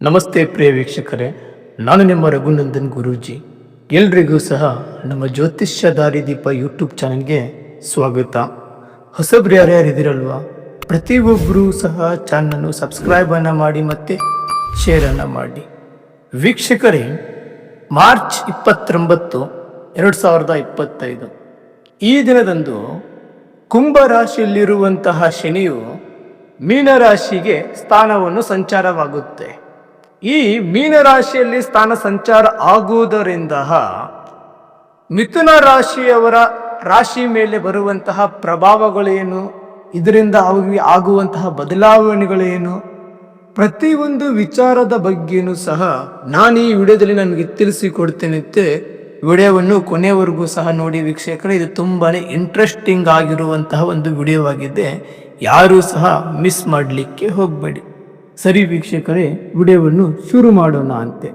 ನಮಸ್ತೆ ಪ್ರಿಯ ವೀಕ್ಷಕರೇ, ನಾನು ನಿಮ್ಮ ರಘುನಂದನ್ ಗುರೂಜಿ. ಎಲ್ರಿಗೂ ಸಹ ನಮ್ಮ ಜ್ಯೋತಿಷ್ಯ ದಾರಿದೀಪ ಯೂಟ್ಯೂಬ್ ಚಾನಲ್ಗೆ ಸ್ವಾಗತ. ಹೊಸಬ್ರು ಯಾರ್ಯಾರಿದ್ದೀರಲ್ವಾ ಪ್ರತಿಯೊಬ್ಬರೂ ಸಹ ಚಾನಲನ್ನು ಸಬ್ಸ್ಕ್ರೈಬನ್ನು ಮಾಡಿ ಮತ್ತು ಶೇರನ್ನು ಮಾಡಿ. ವೀಕ್ಷಕರೇ, ಮಾರ್ಚ್ ಇಪ್ಪತ್ತೊಂಬತ್ತು, ಎರಡು ಸಾವಿರದ ಇಪ್ಪತ್ತೈದು. ಈ ದಿನದಂದು ಕುಂಭ ರಾಶಿಯಲ್ಲಿರುವಂತಹ ಶನಿಯು ಮೀನರಾಶಿಗೆ ಸ್ಥಾನವನ್ನು ಸಂಚಾರವಾಗುತ್ತೆ. ಈ ಮೀನರಾಶಿಯಲ್ಲಿ ಸ್ಥಾನ ಸಂಚಾರ ಆಗುವುದರಿಂದ ಮಿಥುನ ರಾಶಿಯವರ ರಾಶಿ ಮೇಲೆ ಬರುವಂತಹ ಪ್ರಭಾವಗಳೇನು? ಇದರಿಂದ ಅವರಿಗೆ ಆಗುವಂತಹ ಬದಲಾವಣೆಗಳೇನು? ಪ್ರತಿಯೊಂದು ವಿಚಾರದ ಬಗ್ಗೆನೂ ಸಹ ನಾನು ಈ ವಿಡಿಯೋದಲ್ಲಿ ನನಗೆ ತಿಳಿಸಿಕೊಡ್ತೇನೆ ವಿಡಿಯೋವನ್ನು ಕೊನೆಯವರೆಗೂ ಸಹ ನೋಡಿ ವೀಕ್ಷಕರೇ, ಇದು ತುಂಬಾ ಇಂಟ್ರೆಸ್ಟಿಂಗ್ ಆಗಿರುವಂತಹ ಒಂದು ವಿಡಿಯೋ ಆಗಿದೆ ಯಾರೂ ಸಹ ಮಿಸ್ ಮಾಡಲಿಕ್ಕೆ ಹೋಗಬೇಡಿ. ಸರಿ ವೀಕ್ಷಕರೇ, ವಿಡಿಯೋವನ್ನು ಶುರು ಮಾಡೋಣ ಅಂತೆ.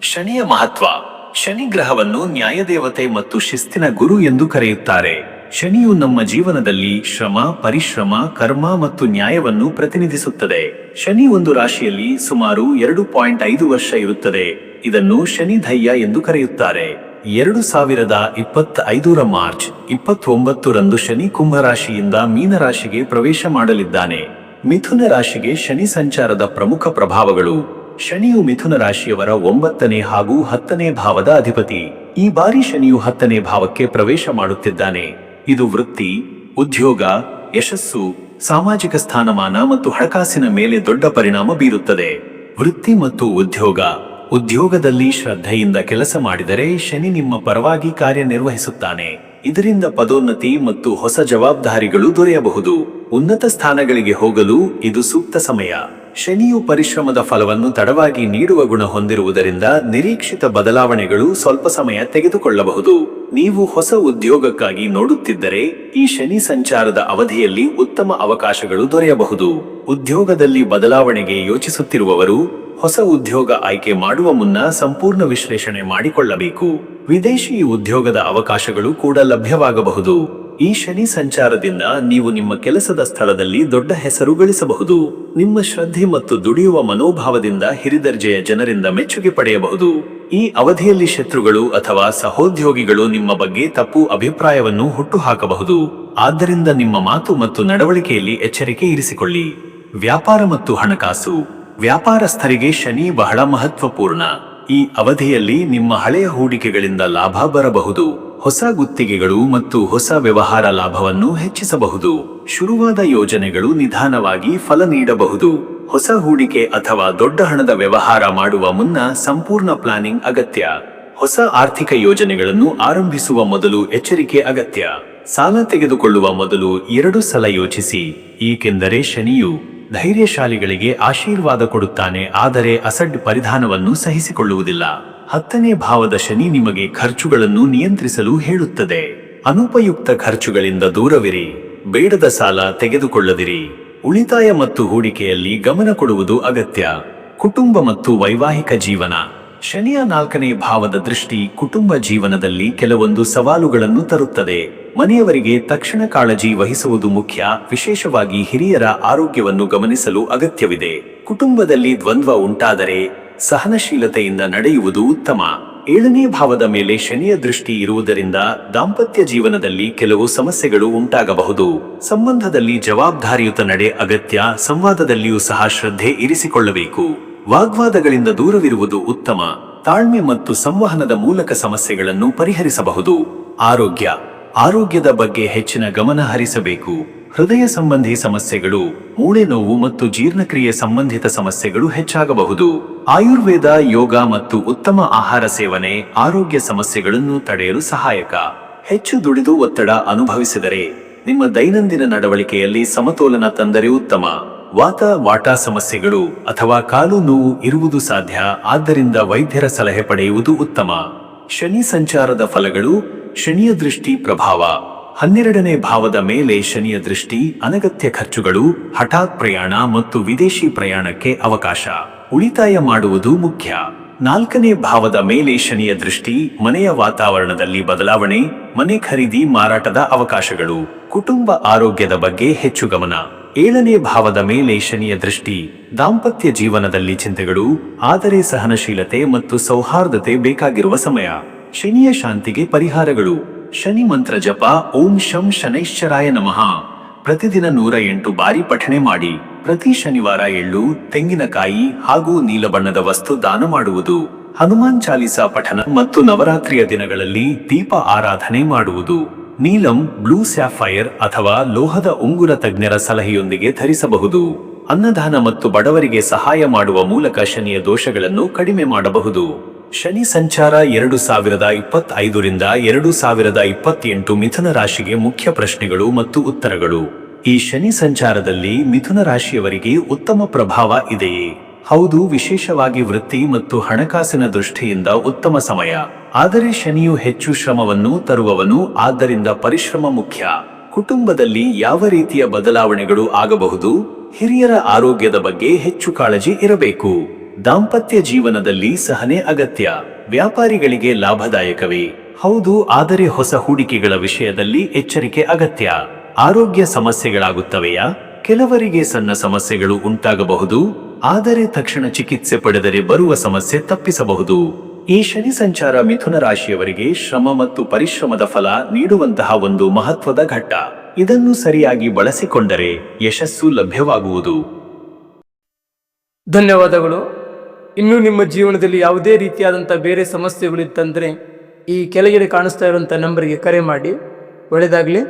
ಶನಿಯ ಮಹತ್ವ, ಶನಿ ಗ್ರಹವನ್ನು ನ್ಯಾಯದೇವತೆ ಮತ್ತು ಶಿಸ್ತಿನ ಗುರು ಎಂದು ಕರೆಯುತ್ತಾರೆ. ಶನಿಯು ನಮ್ಮ ಜೀವನದಲ್ಲಿ ಶ್ರಮ, ಪರಿಶ್ರಮ, ಕರ್ಮ ಮತ್ತು ನ್ಯಾಯವನ್ನು ಪ್ರತಿನಿಧಿಸುತ್ತದೆ. ಶನಿ ಒಂದು ರಾಶಿಯಲ್ಲಿ ಸುಮಾರು ಎರಡು ಪಾಯಿಂಟ್ ಐದು ವರ್ಷ ಇರುತ್ತದೆ. ಇದನ್ನು ಶನಿ ಧೈರ್ಯ ಎಂದು ಕರೆಯುತ್ತಾರೆ. ಎರಡು ಸಾವಿರದ ಇಪ್ಪತ್ತ ಐದರ ಮಾರ್ಚ್, ಇಪ್ಪತ್ತೊಂಬತ್ತರಂದು ಶನಿ ಕುಂಭರಾಶಿಯಿಂದ ಮೀನರಾಶಿಗೆ ಪ್ರವೇಶ ಮಾಡಲಿದ್ದಾನೆ. ಮಿಥುನ ರಾಶಿಗೆ ಶನಿ ಸಂಚಾರದ ಪ್ರಮುಖ ಪ್ರಭಾವಗಳು. ಶನಿಯು ಮಿಥುನ ರಾಶಿಯವರ ಒಂಬತ್ತನೇ ಹಾಗೂ ಹತ್ತನೇ ಭಾವದ ಅಧಿಪತಿ. ಈ ಬಾರಿ ಶನಿಯು ಹತ್ತನೇ ಭಾವಕ್ಕೆ ಪ್ರವೇಶ ಮಾಡುತ್ತಿದ್ದಾನೆ. ಇದು ವೃತ್ತಿ, ಉದ್ಯೋಗ, ಯಶಸ್ಸು, ಸಾಮಾಜಿಕ ಸ್ಥಾನಮಾನ ಮತ್ತು ಹಣಕಾಸಿನ ಮೇಲೆ ದೊಡ್ಡ ಪರಿಣಾಮ ಬೀರುತ್ತದೆ. ವೃತ್ತಿ ಮತ್ತು ಉದ್ಯೋಗ. ಉದ್ಯೋಗದಲ್ಲಿ ಶ್ರದ್ಧೆಯಿಂದ ಕೆಲಸ ಮಾಡಿದರೆ ಶನಿ ನಿಮ್ಮ ಪರವಾಗಿ ಕಾರ್ಯನಿರ್ವಹಿಸುತ್ತಾನೆ. ಇದರಿಂದ ಪದೋನ್ನತಿ ಮತ್ತು ಹೊಸ ಜವಾಬ್ದಾರಿಗಳು ದೊರೆಯಬಹುದು. ಉನ್ನತ ಸ್ಥಾನಗಳಿಗೆ ಹೋಗಲು ಇದು ಸೂಕ್ತ ಸಮಯ. ಶನಿಯು ಪರಿಶ್ರಮದ ಫಲವನ್ನು ತಡವಾಗಿ ನೀಡುವ ಗುಣ ಹೊಂದಿರುವುದರಿಂದ ನಿರೀಕ್ಷಿತ ಬದಲಾವಣೆಗಳು ಸ್ವಲ್ಪ ಸಮಯ ತೆಗೆದುಕೊಳ್ಳಬಹುದು. ನೀವು ಹೊಸ ಉದ್ಯೋಗಕ್ಕಾಗಿ ನೋಡುತ್ತಿದ್ದರೆ ಈ ಶನಿ ಸಂಚಾರದ ಅವಧಿಯಲ್ಲಿ ಉತ್ತಮ ಅವಕಾಶಗಳು ದೊರೆಯಬಹುದು. ಉದ್ಯೋಗದಲ್ಲಿ ಬದಲಾವಣೆಗೆ ಯೋಚಿಸುತ್ತಿರುವವರು ಹೊಸ ಉದ್ಯೋಗ ಆಯ್ಕೆ ಮಾಡುವ ಮುನ್ನ ಸಂಪೂರ್ಣ ವಿಶ್ಲೇಷಣೆ ಮಾಡಿಕೊಳ್ಳಬೇಕು. ವಿದೇಶಿ ಉದ್ಯೋಗದ ಅವಕಾಶಗಳು ಕೂಡ ಲಭ್ಯವಾಗಬಹುದು. ಈ ಶನಿ ಸಂಚಾರದಿಂದ ನೀವು ನಿಮ್ಮ ಕೆಲಸದ ಸ್ಥಳದಲ್ಲಿ ದೊಡ್ಡ ಹೆಸರು ಗಳಿಸಬಹುದು. ನಿಮ್ಮ ಶ್ರದ್ಧೆ ಮತ್ತು ದುಡಿಯುವ ಮನೋಭಾವದಿಂದ ಹಿರಿದರ್ಜೆಯ ಜನರಿಂದ ಮೆಚ್ಚುಗೆ ಪಡೆಯಬಹುದು. ಈ ಅವಧಿಯಲ್ಲಿ ಶತ್ರುಗಳು ಅಥವಾ ಸಹೋದ್ಯೋಗಿಗಳು ನಿಮ್ಮ ಬಗ್ಗೆ ತಪ್ಪು ಅಭಿಪ್ರಾಯವನ್ನು ಹುಟ್ಟುಹಾಕಬಹುದು. ಆದ್ದರಿಂದ ನಿಮ್ಮ ಮಾತು ಮತ್ತು ನಡವಳಿಕೆಯಲ್ಲಿ ಎಚ್ಚರಿಕೆ ಇರಿಸಿಕೊಳ್ಳಿ. ವ್ಯಾಪಾರ ಮತ್ತು ಹಣಕಾಸು. ವ್ಯಾಪಾರಸ್ಥರಿಗೆ ಶನಿ ಬಹಳ ಮಹತ್ವಪೂರ್ಣ. ಈ ಅವಧಿಯಲ್ಲಿ ನಿಮ್ಮ ಹಳೆಯ ಹೂಡಿಕೆಗಳಿಂದ ಲಾಭ ಬರಬಹುದು. ಹೊಸ ಗುತ್ತಿಗೆಗಳು ಮತ್ತು ಹೊಸ ವ್ಯವಹಾರ ಲಾಭವನ್ನು ಹೆಚ್ಚಿಸಬಹುದು. ಶುರುವಾದ ಯೋಜನೆಗಳು ನಿಧಾನವಾಗಿ ಫಲ ನೀಡಬಹುದು. ಹೊಸ ಹೂಡಿಕೆ ಅಥವಾ ದೊಡ್ಡ ಹಣದ ವ್ಯವಹಾರ ಮಾಡುವ ಮುನ್ನ ಸಂಪೂರ್ಣ ಪ್ಲಾನಿಂಗ್ ಅಗತ್ಯ. ಹೊಸ ಆರ್ಥಿಕ ಯೋಜನೆಗಳನ್ನು ಆರಂಭಿಸುವ ಮೊದಲು ಎಚ್ಚರಿಕೆ ಅಗತ್ಯ. ಸಾಲ ತೆಗೆದುಕೊಳ್ಳುವ ಮೊದಲು ಎರಡು ಸಲ ಯೋಚಿಸಿ, ಏಕೆಂದರೆ ಶನಿಯು ಧೈರ್ಯಶಾಲಿಗಳಿಗೆ ಆಶೀರ್ವಾದ ಕೊಡುತ್ತಾನೆ, ಆದರೆ ಅಸಡ್ ಪರಿಧಾನವನ್ನು ಸಹಿಸಿಕೊಳ್ಳುವುದಿಲ್ಲ. ಹತ್ತನೇ ಭಾವದ ಶನಿ ನಿಮಗೆ ಖರ್ಚುಗಳನ್ನು ನಿಯಂತ್ರಿಸಲು ಹೇಳುತ್ತದೆ. ಅನುಪಯುಕ್ತ ಖರ್ಚುಗಳಿಂದ ದೂರವಿರಿ. ಬೇಡದ ಸಾಲ ತೆಗೆದುಕೊಳ್ಳದಿರಿ. ಉಳಿತಾಯ ಮತ್ತು ಹೂಡಿಕೆಯಲ್ಲಿ ಗಮನ ಕೊಡುವುದು ಅಗತ್ಯ. ಕುಟುಂಬ ಮತ್ತು ವೈವಾಹಿಕ ಜೀವನ. ಶನಿಯ ನಾಲ್ಕನೇ ಭಾವದ ದೃಷ್ಟಿ ಕುಟುಂಬ ಜೀವನದಲ್ಲಿ ಕೆಲವೊಂದು ಸವಾಲುಗಳನ್ನು ತರುತ್ತದೆ. ಮನೆಯವರಿಗೆ ತಕ್ಷಣ ಕಾಳಜಿ ವಹಿಸುವುದು ಮುಖ್ಯ. ವಿಶೇಷವಾಗಿ ಹಿರಿಯರ ಆರೋಗ್ಯವನ್ನು ಗಮನಿಸಲು ಅಗತ್ಯವಿದೆ. ಕುಟುಂಬದಲ್ಲಿ ದ್ವಂದ್ವ ಉಂಟಾದರೆ ಸಹನಶೀಲತೆಯಿಂದ ನಡೆಯುವುದು ಉತ್ತಮ. ಏಳನೇ ಭಾವದ ಮೇಲೆ ಶನಿಯ ದೃಷ್ಟಿ ಇರುವುದರಿಂದ ದಾಂಪತ್ಯ ಜೀವನದಲ್ಲಿ ಕೆಲವು ಸಮಸ್ಯೆಗಳು ಉಂಟಾಗಬಹುದು. ಸಂಬಂಧದಲ್ಲಿ ಜವಾಬ್ದಾರಿಯುತ ನಡೆ ಅಗತ್ಯ, ಸಂವಾದದಲ್ಲಿಯೂ ಸಹ ಶ್ರದ್ಧೆ ಇರಿಸಿಕೊಳ್ಳಬೇಕು. ವಾಗ್ವಾದಗಳಿಂದ ದೂರವಿರುವುದು ಉತ್ತಮ. ತಾಳ್ಮೆ ಮತ್ತು ಸಂವಹನದ ಮೂಲಕ ಸಮಸ್ಯೆಗಳನ್ನು ಪರಿಹರಿಸಬಹುದು. ಆರೋಗ್ಯ. ಆರೋಗ್ಯದ ಬಗ್ಗೆ ಹೆಚ್ಚಿನ ಗಮನ ಹರಿಸಬೇಕು. ಹೃದಯ ಸಂಬಂಧಿ ಸಮಸ್ಯೆಗಳು, ಮೂಳೆ ನೋವು ಮತ್ತು ಜೀರ್ಣಕ್ರಿಯೆ ಸಂಬಂಧಿತ ಸಮಸ್ಯೆಗಳು ಹೆಚ್ಚಾಗಬಹುದು. ಆಯುರ್ವೇದ, ಯೋಗ ಮತ್ತು ಉತ್ತಮ ಆಹಾರ ಸೇವನೆ ಆರೋಗ್ಯ ಸಮಸ್ಯೆಗಳನ್ನು ತಡೆಯಲು ಸಹಾಯಕ. ಹೆಚ್ಚು ದುಡಿದು ಒತ್ತಡ ಅನುಭವಿಸಿದರೆ ನಿಮ್ಮ ದೈನಂದಿನ ನಡವಳಿಕೆಯಲ್ಲಿ ಸಮತೋಲನ ತಂದರೆ ಉತ್ತಮ. ವಾತ, ವಾಟ ಸಮಸ್ಯೆಗಳು ಅಥವಾ ಕಾಲು ನೋವು ಇರುವುದು ಸಾಧ್ಯ, ಆದ್ದರಿಂದ ವೈದ್ಯರ ಸಲಹೆ ಪಡೆಯುವುದು ಉತ್ತಮ. ಶನಿ ಸಂಚಾರದ ಫಲಗಳು ಶನಿಯ ದೃಷ್ಟಿ ಪ್ರಭಾವ. ಹನ್ನೆರಡನೇ ಭಾವದ ಮೇಲೆ ಶನಿಯ ದೃಷ್ಟಿ, ಅನಗತ್ಯ ಖರ್ಚುಗಳು, ಹಠಾತ್ ಪ್ರಯಾಣ ಮತ್ತು ವಿದೇಶಿ ಪ್ರಯಾಣಕ್ಕೆ ಅವಕಾಶ. ಉಳಿತಾಯ ಮಾಡುವುದು ಮುಖ್ಯ. ನಾಲ್ಕನೇ ಭಾವದ ಮೇಲೆ ಶನಿಯ ದೃಷ್ಟಿ, ಮನೆಯ ವಾತಾವರಣದಲ್ಲಿ ಬದಲಾವಣೆ, ಮನೆ ಖರೀದಿ ಮಾರಾಟದ ಅವಕಾಶಗಳು, ಕುಟುಂಬ ಆರೋಗ್ಯದ ಬಗ್ಗೆ ಹೆಚ್ಚು ಗಮನ. ಏಳನೇ ಭಾವದ ಮೇಲೆ ಶನಿಯ ದೃಷ್ಟಿ, ದಾಂಪತ್ಯ ಜೀವನದಲ್ಲಿ ಚಿಂತೆಗಳು, ಆದರೆ ಸಹನಶೀಲತೆ ಮತ್ತು ಸೌಹಾರ್ದತೆ ಬೇಕಾಗಿರುವ ಸಮಯ. ಶನಿಯ ಶಾಂತಿಗೆ ಪರಿಹಾರಗಳು. ಶನಿ ಮಂತ್ರ ಜಪ, ಓಂ ಶಂ ಶನೈಶ್ಚರಾಯ ನಮಃ. ಪ್ರತಿದಿನ ನೂರ ಎಂಟು ಬಾರಿ ಪಠಣೆ ಮಾಡಿ. ಪ್ರತಿ ಶನಿವಾರ ಎಳ್ಳು, ತೆಂಗಿನಕಾಯಿ ಹಾಗೂ ನೀಲಬಣ್ಣದ ವಸ್ತು ದಾನ ಮಾಡುವುದು. ಹನುಮಾನ್ ಚಾಲಿಸಾ ಪಠನ ಮತ್ತು ನವರಾತ್ರಿಯ ದಿನಗಳಲ್ಲಿ ದೀಪ ಆರಾಧನೆ ಮಾಡುವುದು. ನೀಲಂ, ಬ್ಲೂ ಸ್ಯಾಫೈರ್ ಅಥವಾ ಲೋಹದ ಉಂಗುರ ತಜ್ಞರ ಸಲಹೆಯೊಂದಿಗೆ ಧರಿಸಬಹುದು. ಅನ್ನದಾನ ಮತ್ತು ಬಡವರಿಗೆ ಸಹಾಯ ಮಾಡುವ ಮೂಲಕ ಶನಿಯ ದೋಷಗಳನ್ನು ಕಡಿಮೆ ಮಾಡಬಹುದು. ಶನಿ ಸಂಚಾರ ಎರಡು ಸಾವಿರದ ಇಪ್ಪತ್ತೈದರಿಂದ ಎರಡು ಸಾವಿರದ ಇಪ್ಪತ್ತೆಂಟು ಮಿಥುನ ರಾಶಿಗೆ ಮುಖ್ಯ ಪ್ರಶ್ನೆಗಳು ಮತ್ತು ಉತ್ತರಗಳು. ಈ ಶನಿ ಸಂಚಾರದಲ್ಲಿ ಮಿಥುನ ರಾಶಿಯವರಿಗೆ ಉತ್ತಮ ಪ್ರಭಾವ ಇದೆಯೇ? ಹೌದು, ವಿಶೇಷವಾಗಿ ವೃತ್ತಿ ಮತ್ತು ಹಣಕಾಸಿನ ದೃಷ್ಟಿಯಿಂದ ಉತ್ತಮ ಸಮಯ. ಆದರೆ ಶನಿಯು ಹೆಚ್ಚು ಶ್ರಮವನ್ನು ತರುವವನು, ಆದ್ದರಿಂದ ಪರಿಶ್ರಮ ಮುಖ್ಯ. ಕುಟುಂಬದಲ್ಲಿ ಯಾವ ರೀತಿಯ ಬದಲಾವಣೆಗಳು ಆಗಬಹುದು? ಹಿರಿಯರ ಆರೋಗ್ಯದ ಬಗ್ಗೆ ಹೆಚ್ಚು ಕಾಳಜಿ ಇರಬೇಕು. ದಾಂಪತ್ಯ ಜೀವನದಲ್ಲಿ ಸಹನೆ ಅಗತ್ಯ. ವ್ಯಾಪಾರಿಗಳಿಗೆ ಲಾಭದಾಯಕವೇ. ಹೌದು, ಆದರೆ ಹೊಸ ಹೂಡಿಕೆಗಳ ವಿಷಯದಲ್ಲಿ ಎಚ್ಚರಿಕೆ ಅಗತ್ಯ. ಆರೋಗ್ಯ ಸಮಸ್ಯೆಗಳಾಗುತ್ತವೆಯಾ? ಕೆಲವರಿಗೆ ಸಣ್ಣ ಸಮಸ್ಯೆಗಳು ಉಂಟಾಗಬಹುದು. ಆದರೆ ತಕ್ಷಣ ಚಿಕಿತ್ಸೆ ಪಡೆದರೆ ಬರುವ ಸಮಸ್ಯೆ ತಪ್ಪಿಸಬಹುದು. ಈ ಶನಿ ಸಂಚಾರ ಮಿಥುನ ರಾಶಿಯವರಿಗೆ ಶ್ರಮ ಮತ್ತು ಪರಿಶ್ರಮದ ಫಲ ನೀಡುವಂತಹ ಒಂದು ಮಹತ್ವದ ಘಟ್ಟ. ಇದನ್ನು ಸರಿಯಾಗಿ ಬಳಸಿಕೊಂಡರೆ ಯಶಸ್ಸು ಲಭ್ಯವಾಗುವುದು. ಧನ್ಯವಾದಗಳು. ಇನ್ನು ನಿಮ್ಮ ಜೀವನದಲ್ಲಿ ಯಾವುದೇ ರೀತಿಯಾದಂಥ ಬೇರೆ ಸಮಸ್ಯೆಗಳಿತ್ತಂದರೆ ಈ ಕೆಳಗಡೆ ಕಾಣಿಸ್ತಾ ಇರುವಂಥ ನಂಬರಿಗೆ ಕರೆ ಮಾಡಿ. ಒಳ್ಳೆಯದಾಗಲಿ.